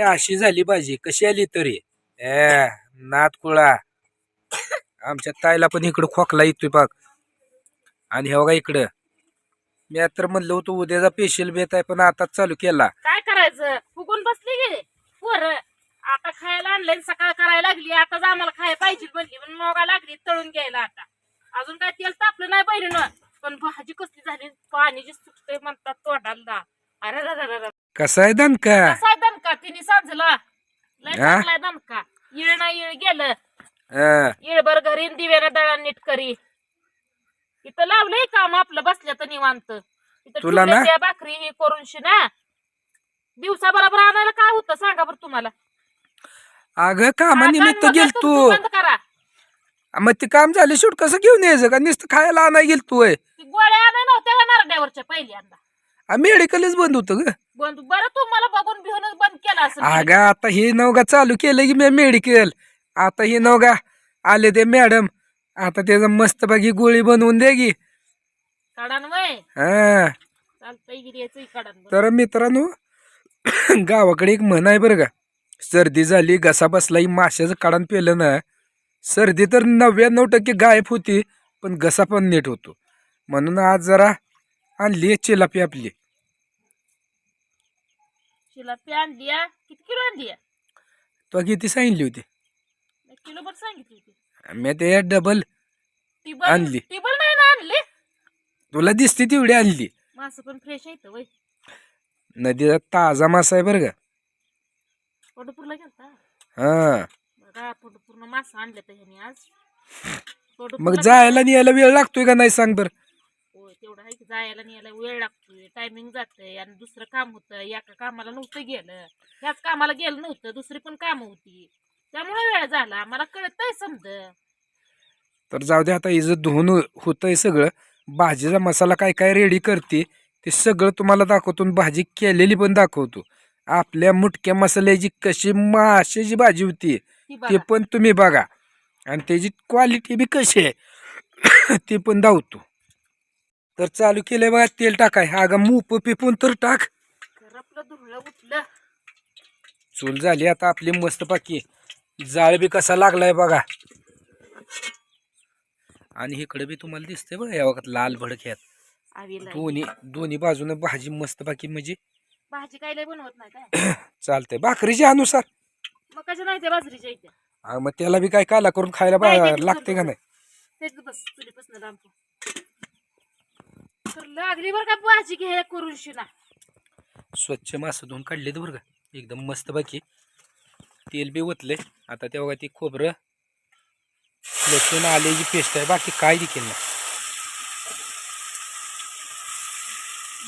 अशी झाली भाजी. कशी आली तरी? ए नातकुळा आमच्या ताईला पण इकडं खोकला येतोय पाक आणि हे बघा इकडं. मी तर म्हणलं होतं उद्याचा पेशल बेत आहे पण आताच चालू केला. काय करायचं? फुगून बसली गे पोर. आता खायला आणलंय सकाळ करायला लागली. आताच आम्हाला खायला पाहिजे म्हणली. पण मोगा लागली तळून घ्यायला आता. अजून काय तेल तापलं नाही बहिणीनं पण भाजी कसली झाली? पाणी जे सुटतंय म्हणतात तोंडाला. अरे कसा आहे दणका? कसा आहे दणका? तिने सांजला. लय हा? चांगला दणका. येळ ना येळ गेलं. हा, येळभर घरी दिव्यानं दळण नीट करी. इथं लावलंय काम आपलं बसल्या तर निवांत. इथं तुला ना? ठेवलंय त्या भाकरी हे करून ना दिवसा बरोबर आणायला काय होतं सांगा बरं तुम्हाला. अगं कामानिमित्त आता गेल तू तुमचं बंद करा. मग ते काम झाले शेवट कसं घेऊन यायचं? का नुसतं खायला आणाय गेल तू ती गोळ्या आणाय नव्हत्या का नारड्यावरच्या पहिल्यांदा? मेडिकलच बंद होतं ग. बंद बरं तुम्हाला बघून भिवूनच बंद केला असं अगं आता हे नवगा चालू केलं की मी मेडिकल आता हे नवगा आले ते मॅडम आता त्याचं मस्त बाकी गोळी बनवून दे की. काढान वय. हा. चालतंय काढान बरं. तर मित्रांनो गावाकडे एक म्हण आहे बरं का सर्दी झाली घसा बसला ही माशाचं काढण पेलं ना. सर्दी तर नव्याण्णव टक्के गायब होती पण घसा पण नीट होतो. म्हणून आज जरा आणली चिलापी आपली. शिलापी आणली आ. किती किलो आ? तो किती सांगितली होती? किलो भर सांगितली होती. मी ते डबल आणली. टिबल नाही ना आणली? तुला दिसते तेवढी आणली. मासं पण फ्रेश आहे वय नदीचा ताजा मासा आहे बरं का. पंढरपूरला गेलता? हा. बघा मासं आणलं तर ह्यानी आज. मग जायला यायला वेळ लागतोय का नाही सांग बरं. तेवढं आहे की जायला यायला वेळ लागतोय टायमिंग जातंय आणि दुसरं काम होतं एका कामाला नव्हतं गेलं. ह्याच कामाला गेलं नव्हतं दुसरी पण कामं होती. त्यामुळे वेळ झाला. मला कळतंय समज. तर जाऊ दे आता हिचं धुवून होतंय सगळं. भाजीचा मसाला काय काय रेडी करते ते सगळं तुम्हाला दाखवतो आणि भाजी केलेली पण दाखवतो. आपल्या मुटक्या मसाल्याची कशी माशाची भाजी होती ती ते बघा. पण तुम्ही बघा. आणि त्याची क्वालिटी बी कशी आहे ते पण दावतो तर चालू केलंय बघा तेल टाकाय. अगं मूप पिपून तर टाक. चूल झाली आता आपली मस्त पाकी. जाळ बी कसा लागलाय बघा. आणि इकडे बी तुम्हाला दिसतंय बघा या वखत लाल भडक ह्यात. आवीला दोन्ही दोन्ही बाजूने भाजी मस्त बाकी म्हणजे. भाजी काय बनवत नाही चालतंय. भाकरीच्या अनुसार. मग हा, त्याला बी काय काला करून खायला लागते का नाही? तर लागली बरं का भाजी घ्यायला करून शिना. स्वच्छ मासं धुवून काढले बरं का. एकदम मस्त बाकी तेल बी ओतले आता तेव्हा ती खोबरं लसूण आल्याची पेस्ट आहे बाकी काय देखील नाही.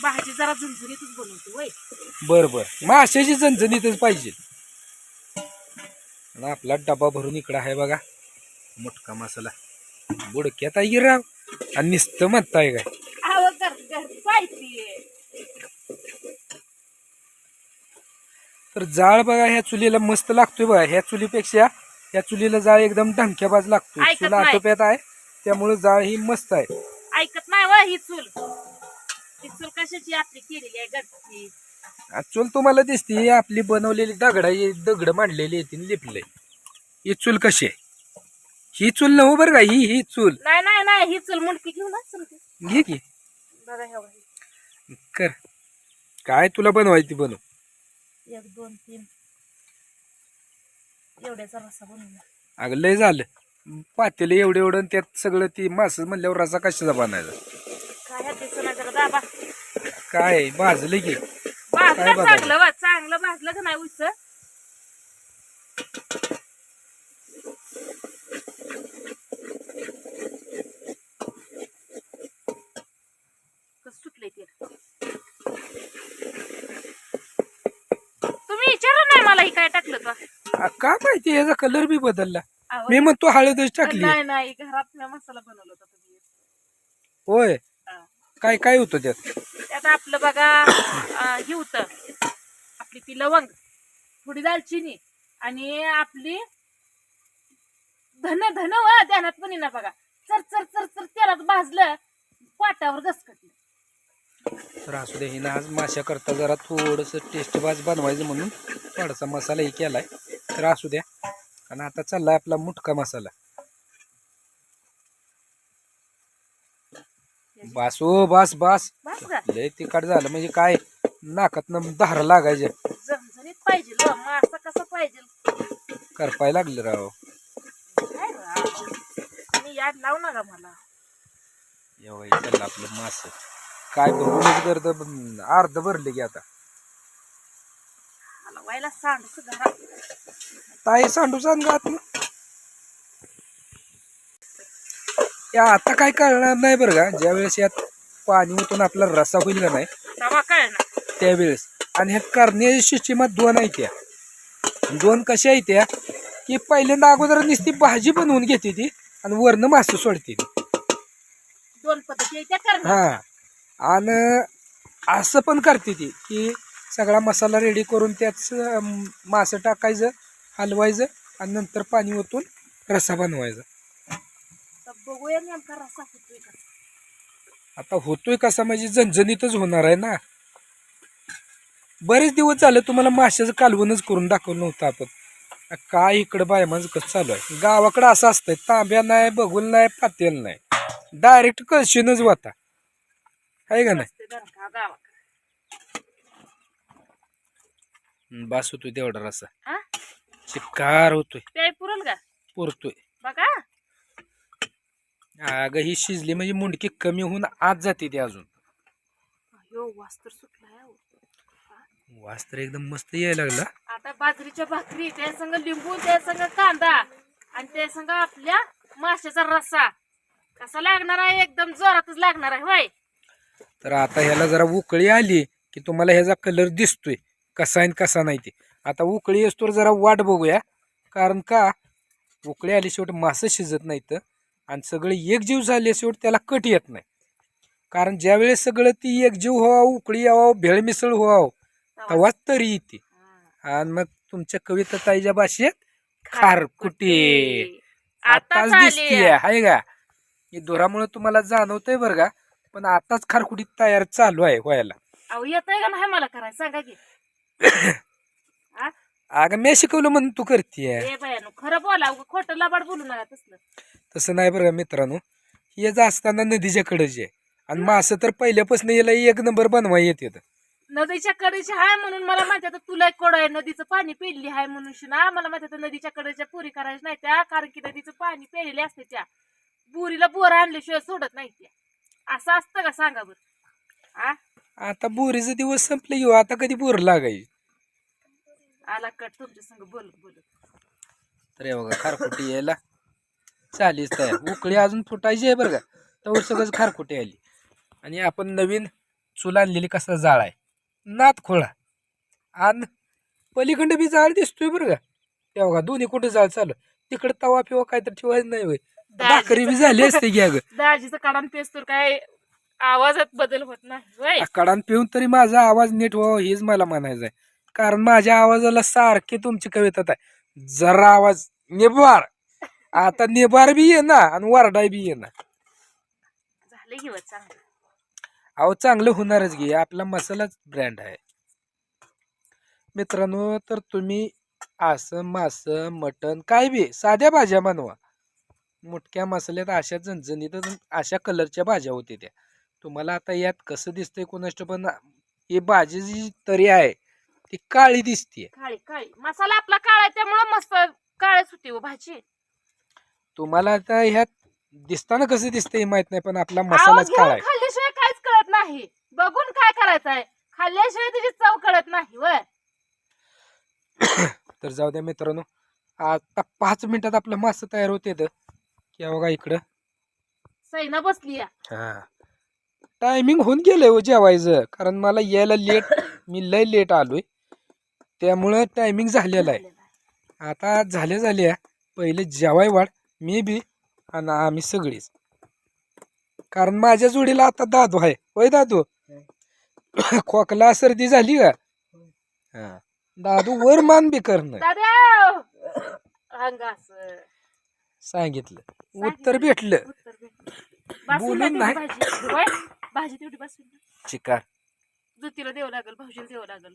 भाजी जरा झणझणीतच बनवतो वय बरं बरं. माशाची झणझणीतच पाहिजे. आणि आपला डबा भरून इकडं आहे बघा. मोठका मसाला. बुडक्यात आहे राव? आणि नुसतं म्हणताय काय आव कर कर पाहिजे तर जाळ बघा ह्या चुलीला मस्त लागतोय बघा. ह्या चुलीपेक्षा ह्या चुलीला जाळ एकदम ढंक्याबाज लागतोय. ऐकत चुल. आटोप्यात आहे त्यामुळे जाळ ही मस्त आहे. ऐकत नाही व ही चूल. ही चूल कशाची आपली केलेली आहे गटची आणि चूल तुम्हाला दिसते ही आपली बनवलेली दगडा दगड मांडलेली येते लिपले ही चूल कशी आहे? ही चूल नव्ह बरं का ही ही चूल. नाही नाही नाही ही चूल मुंडकी घेऊन ना घे की. बघा. कर. काय तुला बनवायची बनव. एक दोन तीन. एवढ्याचा रसा बनवला अगं लय झालं. पातेलं एवढं एवढं आणि त्यात सगळं ती मास म्हणल्यावर रसा कशाचा बनायचा? काय जरा दाबा. भाजलं की. काय भाजलं बघायचं? चांगलं वा चांगलं भाजलं का नाही उच कसं सुटलंय ते तुम्ही ही काय टाकलं का? आ, का माहिती याचा कलर बी बदलला. मी म्हणतो हळदच टाकली. नाही नाही घरात मी मसाला बनवला होता तुम्ही. होय. हा. काय काय होतं त्यात? त्यात आपलं बघा अं, हे होतं. आपली ती लवंग थोडी दालचिनी आणि आपली धन धन व ध्यानात पण ना बघा. चर चर चर चर तेलात भाजलं पाटावर घसकटलं. तर असू दे हिनं आज माश्या करता जरा थोडंसं टेस्ट बाज बनवायचं म्हणून थोडासा मसालाही केलाय. तर असू द्या. आणि आता चाललाय आपला मुटका मसाला. बास ओ बास बास. लय तिखट झालं. म्हणजे काय? नाकात धारा लागायच्या झणझणीत पाहिजे ल मासा कसा पाहिजे? करपाय लागले राव. काय राव. तुम्ही याद लावू नका मला. एवढं चाललं आपलं मास. काय भरूनच गर्द अर्ध भरले की आता. मला व्हायला ताई सांडू सांग आत या आता काय कळणार नाही बरं का? ज्या वेळेस यात पाणी ओतून आपला रसा होईल का नाही? तवा कळणार. त्यावेळेस. आणि ह्या करण्याच्या सिस्टीमात दोन आहेत त्या. दोन कशा आहेत त्या? की पहिल्यांदा अगोदर नुसती भाजी बनवून घेते ती आणि वरनं मासे सोडते ती. दोन पद्धती आहेत त्या करणार हा. आणि असं पण करते ती की सगळा मसाला रेडी करून त्याच मासं टाकायचं हलवायचं आणि नंतर पाणी ओतून रसा बनवायचा. बघूया नेमका रसा होतोय का? आता होतोय कसा म्हणजे झणझणीतच होणार आहे ना. बरेच दिवस झाले तुम्हाला माशाचं कालवणच करून दाखवलं नव्हतं आपण. काय इकडं बाय माझं कसं चालू आहे? गावाकडं असं असतंय तांब्या नाही बघून नाही पातेल नाही. डायरेक्ट कळशीनच वाता. आहे का नाही? बास होतोय तेवढा रसा हा? चिपकार होतोय. पुरल का? पुरतोय. बघा. अगं ही शिजली म्हणजे मुंडकी कमी होऊन आत जाते ती अजून. वास तर एकदम मस्त यायला लागला. आता बाजरीच्या भाकरी त्या संग लिंबू त्या संग कांदा आणि त्या संग आपल्या माशाचा रस्सा. कसा लागणार आहे? एकदम जोरातच लागणार आहे होय? तर आता ह्याला जरा उकळी आली की तुम्हाला ह्याचा कलर दिसतोय. कसा आहे कसा नाही ते. आता उकळी असतो जरा वाट बघूया. कारण का? उकळी आली शेवट मासं शिजत नाहीत आणि सगळे एकजीव झाले शेवट त्याला कट येत नाही. कारण ज्या वेळेस सगळं ती एकजीव व्हावं उकळी यावं भेळ मिसळ व्हावं तेव्हाच तरी येते. आणि मग तुमच्या कविता ताईच्या भाषेत खारकुटी आताच आताच दिसतीये हाय का? हे धुरामुळे तुम्हाला जाणवतंय बरं का? पण आताच खारकुटी तयार चालू आहे व्हायला. अहो येतंय का नाही मला सांगा की. हा? अगं मी शिकवलं म्हणून तू ए बायानो खरं बोला उगा खोटं लबाड बोलू नका तसलं. तसं नाही बरं का मित्रांनो. हे जे असताना नदीच्या कडेच. आहे आणि मासं तर पहिल्यापासून याला एक नंबर बनवा येते नदीच्या कडेची हाय म्हणून मला माहिती आता तुला कोड आहे. नदीचं पाणी पिल्ली हाय म्हणून ना मला माहिती आता नदीच्या कडेच्या पुरी करायच्या नाही त्या कारण की नदीचं पाणी प्यायलेले असते त्या. बुरीला बोर आणल्याशिवाय सोडत नाही त्या. असं असतं का सांगा बरं? आ? आता बोरीचे दिवस संपले घेऊ आता कधी बोर लागायची? आला कट तुमच्या संग बोलत बोलत. तर हे बघा खारकुटी यायला चालीस तयार उकळी अजून फुटायची आहे बरं का? तर सगळं खारकुटी आली. आणि आपण नवीन चूल आणलेली कसा जाळ आहे. नात खोळा. आणि पलीकडे बी जाळ दिसतोय बरं का? ते बघा दोन्ही कुठे जाळ चालू? तिकडे तवा फिवा काय तर ठेवायचं नाही होय. भाकरी बी झाली असते की अगं? दाजीचं काढून पेस तर काय आवाजात बदल होत नाही होय. कडान पिऊन तरी माझा आवाज नीट व्हावा हेच मला म्हणायचं आहे कारण माझ्या आवाजाला सारखी तुमची कविता आहे. जरा आवाज निबार आता निबार बी ये ना आणि वरडाय बी ये ना. झालं घेऊ चांगलं. अहो चांगलं होणारच घे आपला मसालाच ब्रँड आहे. मित्रांनो तर तुम्ही असं मास मटण काय बी साध्या भाज्या बनवा. मोठ्या मसाल्यात अशा झणझणीत अशा कलरच्या भाज्या होते त्या. तुम्हाला आता यात कसं दिसतंय कोणाष्ट पण ही भाजी जी तरी आहे ती काळी दिसते काळी काळी. मसाला आपला काळा त्यामुळं मस्त काळच होती हो भाजी. तुम्हाला आता ह्यात दिसताना कसं दिसतंय माहीत नाही पण आपला आवाज मसालाच काळा घेऊन आहे. खाल्ल्याशिवाय काहीच कळत नाही. बघून काय करायचं आहे खाल्ल्याशिवाय त्याची चव कळत नाही व तर जाऊ द्या मित्रांनो आता पाच मिनिटात आपलं मासं तयार होते तर. की बघा इकडं. सैना बसली या. हा. टायमिंग होऊन गेलंय हो जेवायचं. कारण मला यायला लेट मी लय लेट आलोय. त्यामुळं टायमिंग झालेलं आहे. आता झाले झाले पहिले जेवाय वाढ मी बी आणि आम्ही सगळीच. कारण माझ्या जोडीला आता दादू आहे. होय दादू? खोकला सर्दी झाली का? हा. दादू वर मान बी करणं दादा! अंगास सांगितलं. उत्तर भेटलं. उत्तर भेटलं. बसून बोलून नाही. भाजी. होय? भाजी तेवढी बसून द्या. चिकार जुतीला द्यावं लागेल भाऊजीला द्यावं लागेल.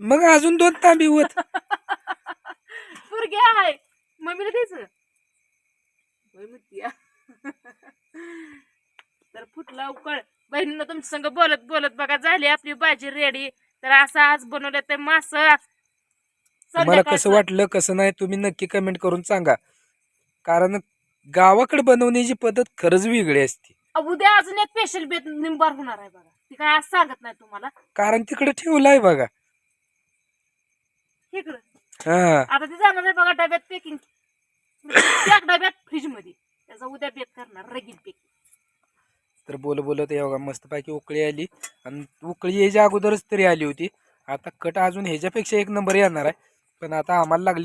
मग अजून दोन तांबी होत. पोरगी आहे. मम्मीला द्यायचं होय म्हणती. या. तर फुटला उकळ बहिणीनं तुमच्या संग बोलत बोलत बघा झाली आपली भाजी रेडी तर असं आज बनवलं ते मास तुम्हाला कसं वाटलं कसं नाही तुम्ही नक्की कमेंट करून सांगा. कारण गावाकडे बनवण्याची पद्धत खरंच वेगळी असते. उद्या अजून एक स्पेशल बेत निंबार होणार आहे बघा. ती काय आज सांगत नाही तुम्हाला. कारण तिकडे ठेवलाय बघा. इकडं. हा. आता ती जाणार आहे बघा डब्यात पॅकिंग एक डब्यात फ्रीजमध्ये. त्याचा उद्या बेत करणार रगील पॅकिंग तर बोल बोलत एवढा मस्तपैकी उकळी आली. आणि उकळी यायच्या अगोदरच तरी आली होती. आता कट अजून ह्याच्यापेक्षा एक नंबर येणार आहे. पण आता आम्हाला लागले